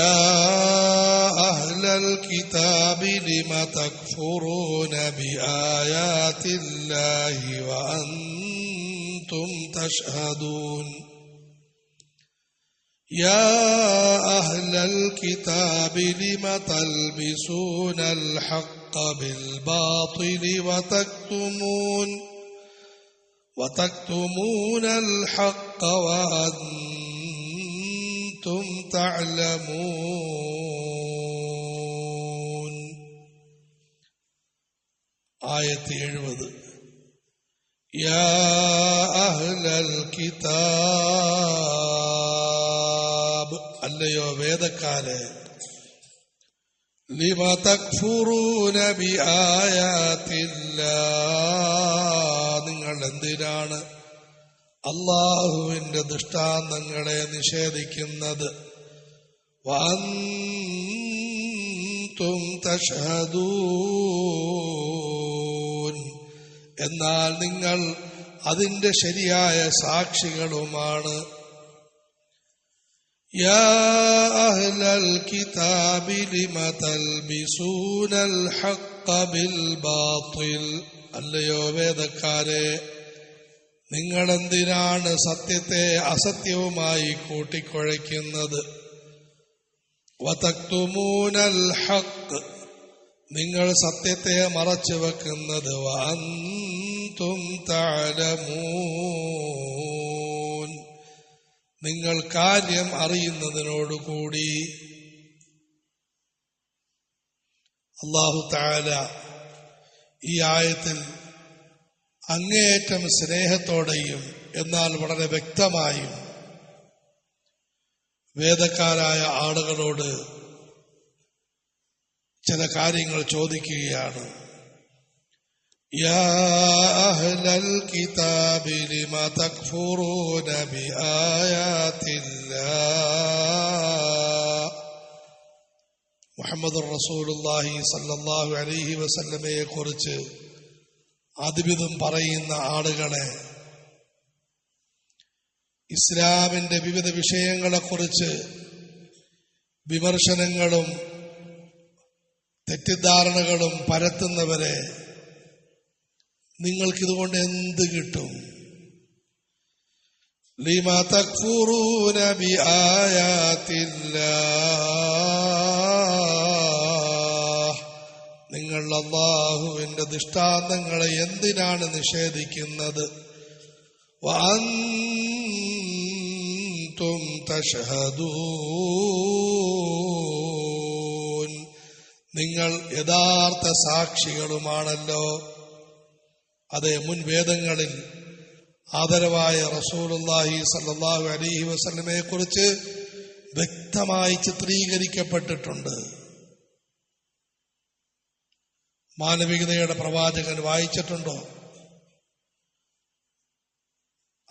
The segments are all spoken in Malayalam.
يا أهل الكتاب لم تكفرون بآيات الله وأنتم تشهدون يا أهل الكتاب لم تلبسون الحق بالباطل وتكتمون وتكتمون الحق وأنتم تعلمون آية എഴുപത് يا أهل الكتاب അല്ലയോ വേദക്കാരെ ലിമ തക്ഫുറൂന ബി ആയാത്തില്ല നിങ്ങൾ എന്തിനാണ് അള്ളാഹുവിന്റെ ദൃഷ്ടാന്തങ്ങളെ നിഷേധിക്കുന്നത് വന്തും തഷദൂൻ എന്നാൽ നിങ്ങൾ അതിന്റെ ശരിയായ സാക്ഷികളുമാണ്. അല്ലയോ വേദക്കാരെ നിങ്ങളെന്തിനാണ് സത്യത്തെ അസത്യവുമായി കൂട്ടിക്കുഴയ്ക്കുന്നത്? വതക്തുമൂനൽ ഹഖ് നിങ്ങൾ സത്യത്തെ മറച്ചു വെക്കുന്നത് വന്തും തഅലമൂൻ. നിങ്ങൾ കാര്യം അറിയുന്നതിനോടുകൂടി അള്ളാഹു താല ഈ ആയത്തിൽ അങ്ങേയറ്റം സ്നേഹത്തോടെയും എന്നാൽ വളരെ വ്യക്തമായും വേദക്കാരായ ആളുകളോട് ചില കാര്യങ്ങൾ ചോദിക്കുകയാണ് يا أهل الكتاب لم تكفرون بآيات الله മുഹമ്മദ് റസൂലുള്ളാഹി സല്ലല്ലാഹു അലൈഹി വസല്ലമയെ കുറിച്ച് അതിവിധം പറയുന്ന ആളുകളെ ഇസ്ലാമിന്റെ വിവിധ വിഷയങ്ങളെക്കുറിച്ച് വിമർശനങ്ങളും തെറ്റിദ്ധാരണകളും പരത്തുന്നവരെ നിങ്ങൾക്കിതുകൊണ്ട് എന്ത് കിട്ടും? ലിമ തക്ഫുറൂന ബി നിങ്ങൾ അള്ളാഹുവിന്റെ ദൃഷ്ടാന്തങ്ങളെ എന്തിനാണ് നിഷേധിക്കുന്നത്? വഅന്തും تشهدون. നിങ്ങൾ യഥാർത്ഥ സാക്ഷികളുമാണല്ലോ. അതെ മുൻ വേദങ്ങളിൽ ആദരവായ റസൂലുള്ളാഹി സല്ലല്ലാഹു അലൈഹി വസ്ലമയെ കുറിച്ച് വ്യക്തമായി ചിത്രീകരിക്കപ്പെട്ടിട്ടുണ്ട്. മാനവികതയുടെ പ്രവാചകൻ വായിച്ചിട്ടുണ്ടോ?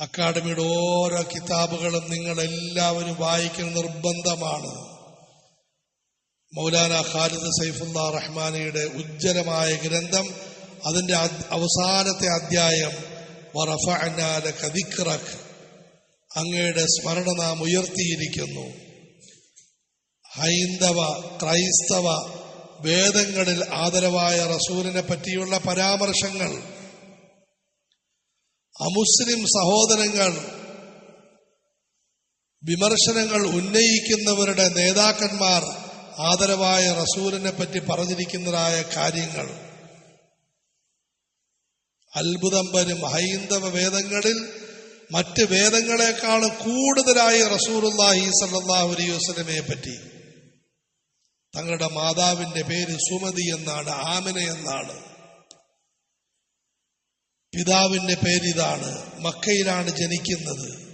അക്കാഡമിയുടെ ഓരോ കിതാബുകളും നിങ്ങൾ എല്ലാവരും വായിക്കുന്ന നിർബന്ധമാണ്. മൗലാന ഖാലിദ് സൈഫുല്ല റഹ്മാനിയുടെ ഉജ്ജ്വലമായ ഗ്രന്ഥം അതിന്റെ അവസാനത്തെ അധ്യായം അങ്ങയുടെ സ്മരണ നാം ഉയർത്തിയിരിക്കുന്നു. ഹൈന്ദവ ക്രൈസ്തവ വേദങ്ങളിൽ ആദരവായ റസൂലിനെ പറ്റിയുള്ള പരാമർശങ്ങൾ അമുസ്ലിം സഹോദരങ്ങൾ വിമർശനങ്ങൾ ഉന്നയിക്കുന്നവരുടെ നേതാക്കന്മാർ ആദരവായ റസൂലിനെ പറ്റി പറഞ്ഞിരിക്കുന്നതായ കാര്യങ്ങൾ. അത്ഭുതം വരും. ഹൈന്ദവ വേദങ്ങളിൽ മറ്റ് വേദങ്ങളെക്കാൾ കൂടുതലായി റസൂറുല്ലാഹി സല്ലാഹു അലൈഹി വസ്ലമയെ പറ്റി. തങ്ങളുടെ മാതാവിന്റെ പേര് സുമതി എന്നാണ് ആമിന എന്നാണ്. പിതാവിന്റെ പേരിതാണ് മക്കയിലാണ് ജനിക്കുന്നത്.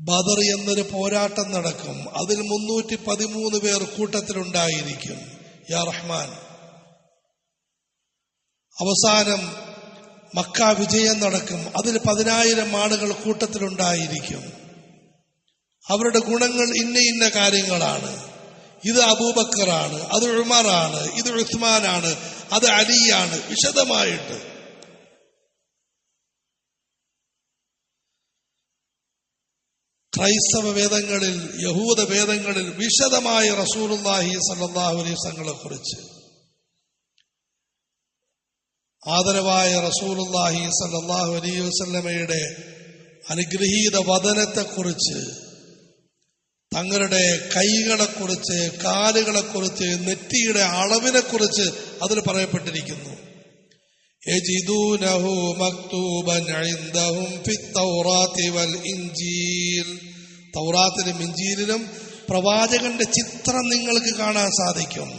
ബദർ എന്നൊരു പോരാട്ടം നടക്കും. അതിൽ മുന്നൂറ്റി പതിമൂന്ന് പേർ കൂട്ടത്തിലുണ്ടായിരിക്കും. യാ റഹ്മാൻ. അവസാനം മക്ക വിജയം നടക്കും. അതിൽ പതിനായിരം ആളുകൾ കൂട്ടത്തിലുണ്ടായിരിക്കും. അവരുടെ ഗുണങ്ങൾ ഇന്ന ഇന്ന കാര്യങ്ങളാണ്. ഇത് അബൂബക്കറാണ് അത് ഉമറാണ് ഇത് ഉസ്മാനാണ് അത് അലിയാണ് വിശദമായിട്ട്. ക്രൈസ്തവ വേദങ്ങളിൽ യഹൂദ വേദങ്ങളിൽ വിശദമായി റസൂലുല്ലാഹി സല്ലാഹു അലൈസങ്ങളെ കുറിച്ച്. ആദരവായ റസൂലുല്ലാഹി സല്ലാഹു അലൈഹി വസല്ലമയുടെ അനുഗ്രഹീത വതനത്തെക്കുറിച്ച് തങ്ങളുടെ കൈകളെക്കുറിച്ച് കാലുകളെക്കുറിച്ച് നെറ്റിയുടെ അളവിനെക്കുറിച്ച് അതിൽ പറയപ്പെട്ടിരിക്കുന്നു يجدونه مكتوبا عندهم في التوراة والإنجيل തൗറാത്തിലും ഇഞ്ചീലിലും പ്രവാചകന്റെ ചിത്രം നിങ്ങൾക്ക് കാണാൻ സാധിക്കും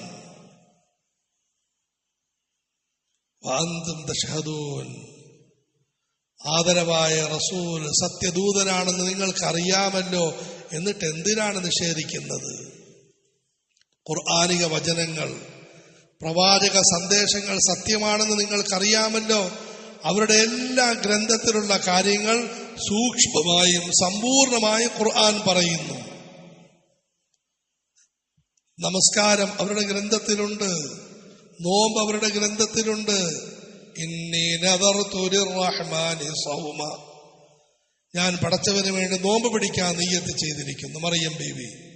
വാന്തും ദശഹദൂൻ ആദരവായ റസൂൽ സത്യദൂതനാണെന്ന് നിങ്ങൾക്ക് അറിയാമല്ലോ എന്നിട്ട് എന്തിനാണ് നിഷേധിക്കുന്നത് ഖുർആാനിക വചനങ്ങൾ പ്രവാചക സന്ദേശങ്ങൾ സത്യമാണെന്ന് നിങ്ങൾക്കറിയാമല്ലോ. അവരുടെ എല്ലാ ഗ്രന്ഥത്തിലുള്ള കാര്യങ്ങൾ സൂക്ഷ്മമായും സമ്പൂർണമായും ഖുർആൻ പറയുന്നു. നമസ്കാരം അവരുടെ ഗ്രന്ഥത്തിലുണ്ട്. നോമ്പ് അവരുടെ ഗ്രന്ഥത്തിലുണ്ട്. ഞാൻ പടച്ചവന് വേണ്ടി നോമ്പ് പിടിക്കാൻ നീയത്ത് ചെയ്തിരിക്കുന്നു. മറിയം ബേബി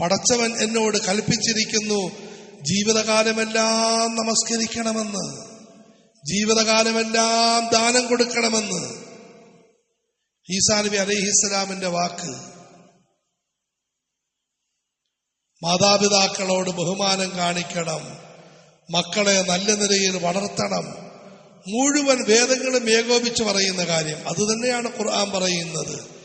പടച്ചവൻ എന്നോട് കൽപ്പിച്ചിരിക്കുന്നു ജീവിതകാലമെല്ലാം നമസ്കരിക്കണമെന്ന്. ജീവിതകാലമെല്ലാം ദാനം കൊടുക്കണമെന്ന്. ഈസാ നബി അലഹിസ്സലാമിന്റെ വാക്ക്. മാതാപിതാക്കളോട് ബഹുമാനം കാണിക്കണം. മക്കളെ നല്ല നിലയിൽ വളർത്തണം. മുഴുവൻ വേദങ്ങളും ഏകോപിച്ച് പറയുന്ന കാര്യം. അത് തന്നെയാണ് ഖുർആൻ പറയുന്നത്.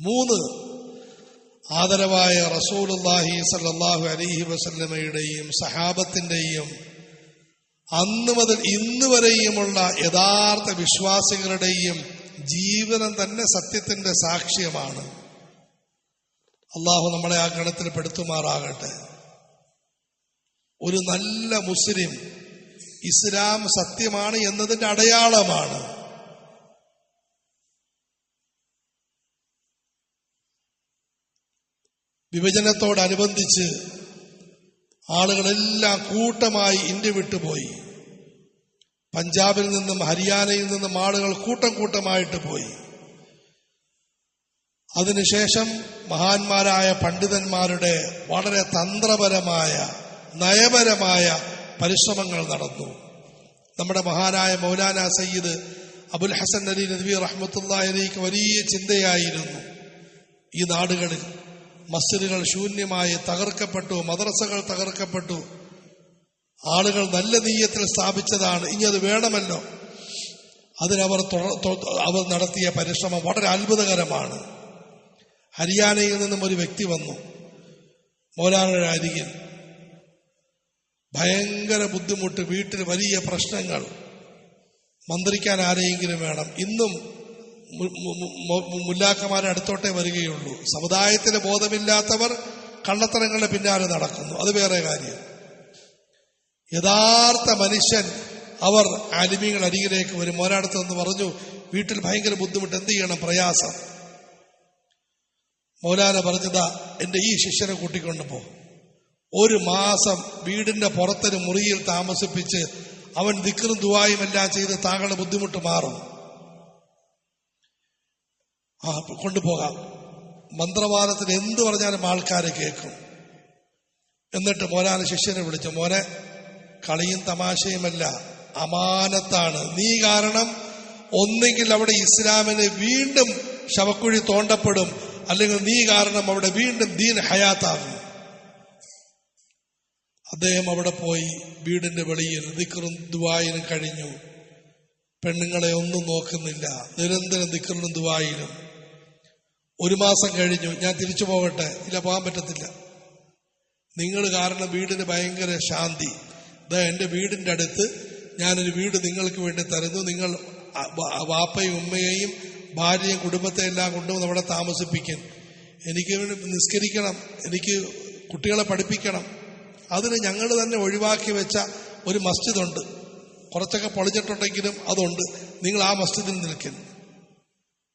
മൂന്ന് ആദരവായ റസൂലുള്ളാഹി സല്ലാഹു അലഹി വസല്ലമയുടെയും സഹാബത്തിന്റെയും അന്ന് മുതൽ ഇന്ന് വരെയുമുള്ള യഥാർത്ഥ വിശ്വാസികളുടെയും ജീവിതം തന്നെ സത്യത്തിന്റെ സാക്ഷ്യമാണ്. അള്ളാഹു നമ്മളെ ആ ഗണത്തിൽ പെടുത്തുമാറാകട്ടെ. ഒരു നല്ല മുസ്ലിം ഇസ്ലാം സത്യമാണ് എന്നതിന്റെ അടയാളമാണ്. വിഭജനത്തോടനുബന്ധിച്ച് ആളുകളെല്ലാം കൂട്ടമായി ഇന്ത്യ വിട്ടുപോയി. പഞ്ചാബിൽ നിന്നും ഹരിയാനയിൽ നിന്നും ആളുകൾ കൂട്ടം കൂട്ടമായിട്ട് പോയി. അതിനുശേഷം മഹാന്മാരായ പണ്ഡിതന്മാരുടെ വളരെ തന്ത്രപരമായ നയപരമായ പരിശ്രമങ്ങൾ നടന്നു. നമ്മുടെ മഹാനായ മൗലാന സയ്യിദ് അബുൽ ഹസൻ അലി നദ്വി റഹ്മത്തുള്ള അലിക്ക് വലിയ ചിന്തയായിരുന്നു. ഈ നാടുകളിൽ മസ്ജിദുകൾ ശൂന്യമായി തകർക്കപ്പെട്ടു മദ്രസകൾ തകർക്കപ്പെട്ടു. ആളുകൾ നല്ല നീയത്തിൽ സ്ഥാപിച്ചതാണ്. ഇനി അത് വേണമല്ലോ. അതിനവർ അവർ നടത്തിയ പരിശ്രമം വളരെ അത്ഭുതകരമാണ്. ഹരിയാനയിൽ നിന്നും ഒരു വ്യക്തി വന്നു. മൗലാനയുടെ അരികിൽ. ഭയങ്കര ബുദ്ധിമുട്ട് വീട്ടിൽ വലിയ പ്രശ്നങ്ങൾ. മന്ത്രിക്കാൻ ആരെയെങ്കിലും വേണം. ഇന്നും മുല്ലാക്കമാരെ അടുത്തോട്ടേ വരികയുള്ളൂ. സമുദായത്തിന് ബോധമില്ലാത്തവർ കള്ളത്തരങ്ങളുടെ പിന്നാലെ നടക്കുന്നു. അത് വേറെ കാര്യം. യഥാർത്ഥ മനുഷ്യൻ അവർ ആലിമീങ്ങൾ അരികിലേക്ക് വരും. ഒരാടത്ത് എന്ന് പറഞ്ഞു വീട്ടിൽ ഭയങ്കര ബുദ്ധിമുട്ട് എന്ത് ചെയ്യണം? പ്രയാസം. മൗലാന പറഞ്ഞതാ എന്റെ ഈ ശിഷ്യനെ കൂട്ടിക്കൊണ്ട് പോ. ഒരു മാസം വീടിന്റെ പുറത്തൊരു മുറിയിൽ താമസിപ്പിച്ച് അവൻ ദിക്കറും ദുവായും എല്ലാം ചെയ്ത് താങ്കളുടെ ബുദ്ധിമുട്ട് മാറും. ആ കൊണ്ടുപോകാം. മന്ത്രവാദത്തിന് എന്ത് പറഞ്ഞാലും ആൾക്കാരെ കേൾക്കും. എന്നിട്ട് മോനാണ് ശിഷ്യനെ വിളിച്ചു മോനെ കളിയും തമാശയുമല്ല. അമാനത്താണ്. നീ കാരണം ഒന്നെങ്കിൽ അവിടെ ഇസ്ലാമിന് വീണ്ടും ശവക്കുഴി തോണ്ടപ്പെടും. അല്ലെങ്കിൽ നീ കാരണം അവിടെ വീണ്ടും ദീൻ ഹയാത്താകും. അദ്ദേഹം അവിടെ പോയി വീടിന്റെ വെളിയിൽ ദിക്കറും ദുബായിനും കഴിഞ്ഞു. പെണ്ണുങ്ങളെ ഒന്നും നോക്കുന്നില്ല. നിരന്തരം ദിക്കറിനും ദുബായിനും ഒരു മാസം കഴിഞ്ഞു. ഞാൻ തിരിച്ചു പോകട്ടെ. ഇല്ല പോകാൻ പറ്റത്തില്ല. നിങ്ങൾ കാരണം വീടിന് ഭയങ്കര ശാന്തി. ഇതാ എന്റെ വീടിന്റെ അടുത്ത് ഞാനൊരു വീട് നിങ്ങൾക്ക് വേണ്ടി തരുന്നു. നിങ്ങൾ വാപ്പയും ഉമ്മയെയും ഭാര്യയും കുടുംബത്തെ എല്ലാം കൊണ്ടുവന്ന് അവിടെ താമസിപ്പിക്കും. എനിക്ക് നിസ്കരിക്കണം. എനിക്ക് കുട്ടികളെ പഠിപ്പിക്കണം. അതിന് ഞങ്ങൾ തന്നെ ഒഴിവാക്കി വെച്ച ഒരു മസ്ജിദുണ്ട് കുറച്ചൊക്കെ പൊളിച്ചിട്ടുണ്ടെങ്കിലും അതുണ്ട്. നിങ്ങൾ ആ മസ്ജിദിൽ നിൽക്കുന്നു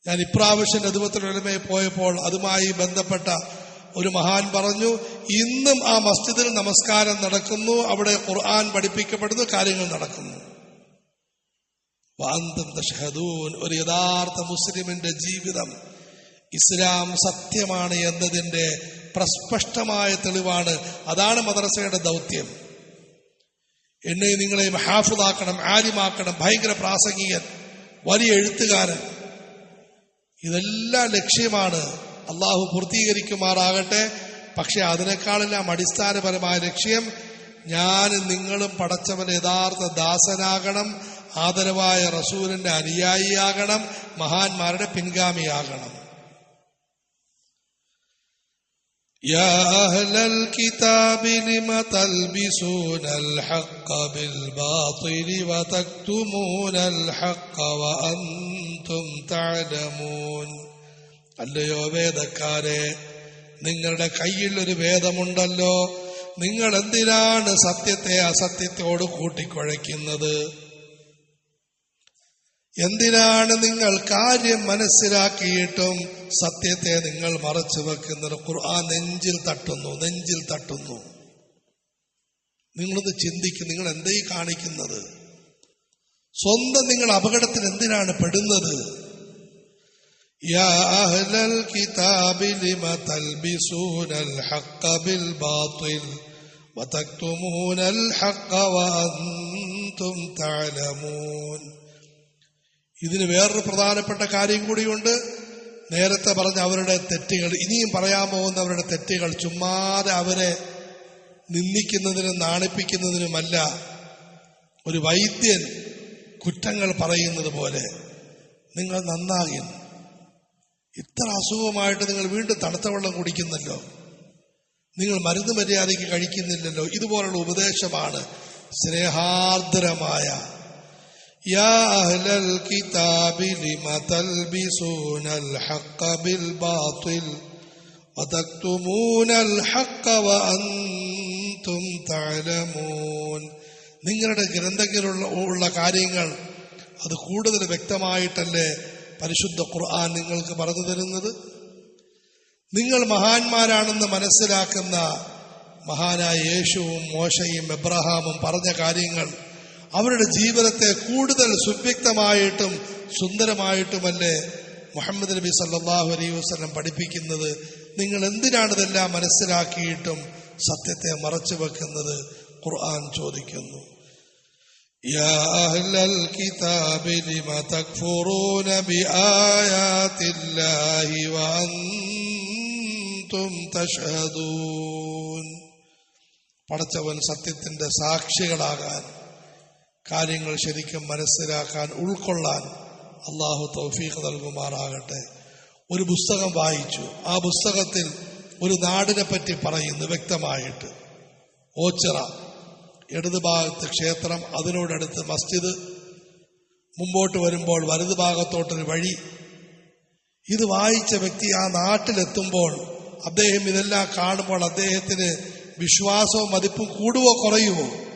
ഞാൻ ഇപ്രാവശ്യം രൂപത്തിലൊരുമയെ പോയപ്പോൾ അതുമായി ബന്ധപ്പെട്ട ഒരു മഹാൻ പറഞ്ഞു ഇന്നും ആ മസ്ജിദിൽ നമസ്കാരം നടക്കുന്നു അവിടെ ഖുർആൻ പഠിപ്പിക്കപ്പെടുന്നു കാര്യങ്ങൾ നടക്കുന്നു. ഒരു യഥാർത്ഥ മുസ്ലിമിന്റെ ജീവിതം. ഇസ്ലാം സത്യമാണ് എന്നതിന്റെ പ്രസ്പഷ്ടമായ തെളിവാണ്. അതാണ് മദ്രസയുടെ ദൗത്യം. എന്നെ നിങ്ങളെ ഹാഫിദാക്കണം ആലിമാക്കണം ഭയങ്കര പ്രാസംഗികൻ വലിയ എഴുത്തുകാരൻ. ഇതെല്ലാം ലക്ഷ്യമാണ്. അള്ളാഹു പൂർത്തീകരിക്കുമാറാകട്ടെ പക്ഷെ അതിനേക്കാളെല്ലാം അടിസ്ഥാനപരമായ ലക്ഷ്യം ഞാൻ നിങ്ങളും പടച്ചവൻ യഥാർത്ഥ ദാസനാകണം ആദരവായ റസൂലിന്റെ അനുയായിയാകണം മഹാന്മാരുടെ പിൻഗാമിയാകണം يا أهل الكتاب لم تلبسون الحق بالباطل وتكتمون الحق وأنتم تعلمون അല്ലയോ വേദക്കാരെ നിങ്ങളുടെ കയ്യിൽ ഒരു വേദമുണ്ടല്ലോ. നിങ്ങൾ എന്തിനാണ് സത്യത്തെ അസത്യത്തോട് കൂട്ടിക്കുഴയ്ക്കുന്നത്? എന്തിനാണ് നിങ്ങൾ കാര്യം മനസ്സിലാക്കിയിട്ടും സത്യത്തെ നിങ്ങൾ മറച്ചു വെക്കുന്നത്? ഖുർആൻ നെഞ്ചിൽ തട്ടുന്നു നെഞ്ചിൽ തട്ടുന്നു. നിങ്ങളൊന്ന് ചിന്തിക്കും നിങ്ങൾ എന്തായി കാണിക്കുന്നത്? സ്വന്തം നിങ്ങൾ അപകടത്തിൽ എന്തിനാണ് പെടുന്നത്? يا أهل الكتاب لم تلبسون الحق بالباطل وتكتمون الحق وأنتم تعلمون ഇതിന് വേറൊരു പ്രധാനപ്പെട്ട കാര്യം കൂടിയുണ്ട് നേരത്തെ പറഞ്ഞ അവരുടെ തെറ്റുകൾ ഇനിയും പറയാൻ പോകുന്ന അവരുടെ തെറ്റുകൾ ചുമ്മാതെ അവരെ നിന്ദിക്കുന്നതിനും നാണിപ്പിക്കുന്നതിനുമല്ല ഒരു വൈദ്യൻ കുറ്റങ്ങൾ പറയുന്നത് പോലെ നിങ്ങൾ നന്നാകും ഇത്ര അസുഖമായിട്ട് നിങ്ങൾ വീണ്ടും തണുത്ത വെള്ളം കുടിക്കുന്നല്ലോ. നിങ്ങൾ മരുന്ന് മര്യാദയ്ക്ക് കഴിക്കുന്നില്ലല്ലോ. ഇതുപോലുള്ള ഉപദേശമാണ് സ്നേഹാർദ്രമായ. നിങ്ങളുടെ ഗ്രന്ഥങ്ങളിലുള്ള ഉള്ള കാര്യങ്ങൾ അത് കൂടുതൽ വ്യക്തമായിട്ടല്ലേ പരിശുദ്ധ ഖുർആൻ നിങ്ങൾക്ക് പറഞ്ഞു തരുന്നത്? നിങ്ങൾ മഹാന്മാരാണെന്ന് മനസ്സിലാക്കുന്ന മഹാനായ യേശുവും മോശയും എബ്രഹാമും പറഞ്ഞ കാര്യങ്ങൾ അവരുടെ ജീവിതത്തെ കൂടുതൽ സുവ്യക്തമായിട്ടും സുന്ദരമായിട്ടുമല്ലേ മുഹമ്മദ് നബി സല്ലാഹു അലൈഹി വസ്ലം പഠിപ്പിക്കുന്നത്? നിങ്ങൾ എന്തിനാണ് ഇതെല്ലാം മനസ്സിലാക്കിയിട്ടും സത്യത്തെ മറച്ചു വെക്കുന്നത്? ഖുർആൻ ചോദിക്കുന്നു. يا أهل الكتاب لم تكفرون بآيات الله وأنتم تشهدون പടച്ചവൻ സത്യത്തിന്റെ സാക്ഷികളാകാൻ കാര്യങ്ങൾ ശരിക്കും മനസ്സിലാക്കാൻ ഉൾക്കൊള്ളാൻ അള്ളാഹു തൗഫീഖ് നൽകുമാറാകട്ടെ ഒരു പുസ്തകം വായിച്ചു ആ പുസ്തകത്തിൽ ഒരു നാടിനെ പറ്റി പറയുന്നു വ്യക്തമായിട്ട് ഓച്ചിറ ഇടതുഭാഗത്ത് ക്ഷേത്രം അതിനോടടുത്ത് മസ്ജിദ് മുമ്പോട്ട് വരുമ്പോൾ വലതുഭാഗത്തോട്ടൊരു വഴി. ഇത് വായിച്ച വ്യക്തി ആ നാട്ടിലെത്തുമ്പോൾ അദ്ദേഹം ഇതെല്ലാം കാണുമ്പോൾ അദ്ദേഹത്തിന് വിശ്വാസവും മതിപ്പും കൂടുവോ കുറയുമോ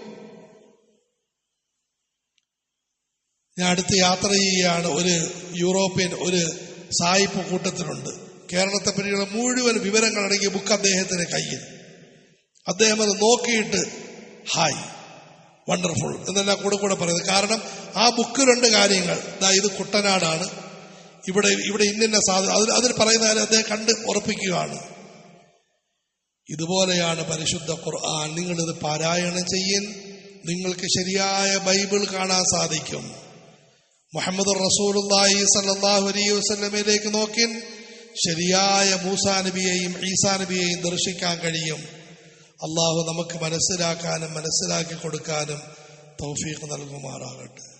ഞാൻ അടുത്ത് യാത്ര ചെയ്യുകയാണ്. ഒരു യൂറോപ്യൻ ഒരു സായിപ്പ് കൂട്ടത്തിലുണ്ട്. കേരളത്തെ പറ്റിയുള്ള മുഴുവൻ വിവരങ്ങൾ അടങ്ങിയ ബുക്ക് അദ്ദേഹത്തിന്റെ കയ്യിൽ. അദ്ദേഹം അത് നോക്കിയിട്ട് ഹായ് വണ്ടർഫുൾ എന്നെല്ലാം കൂടെ കൂടെ പറയുന്നത്. കാരണം ആ ബുക്ക് രണ്ട് കാര്യങ്ങൾ. ഇത് കുട്ടനാടാണ്. ഇവിടെ ഇവിടെ ഇന്നിന്ന സാധനം. അതിൽ അതിൽ പറയുന്ന കാര്യം അദ്ദേഹം കണ്ട് ഉറപ്പിക്കുകയാണ്. ഇതുപോലെയാണ് പരിശുദ്ധ ഖുർആൻ. നിങ്ങളിത് പാരായണം ചെയ്യൻ നിങ്ങൾക്ക് ശരിയായ ബൈബിൾ കാണാൻ സാധിക്കും. മുഹമ്മദ് റസൂലുള്ളാഹി സല്ലല്ലാഹു അലൈ വസ്ലമയിലേക്ക് നോക്കിൻ. ശരിയായ മൂസാ നബിയെയും ഈസാ നബിയെയും ദർശിക്കാൻ കഴിയും. അള്ളാഹു നമുക്ക് മനസ്സിലാക്കാനും മനസ്സിലാക്കി കൊടുക്കാനും തൗഫീഖ് നൽകുമാറാകട്ടെ.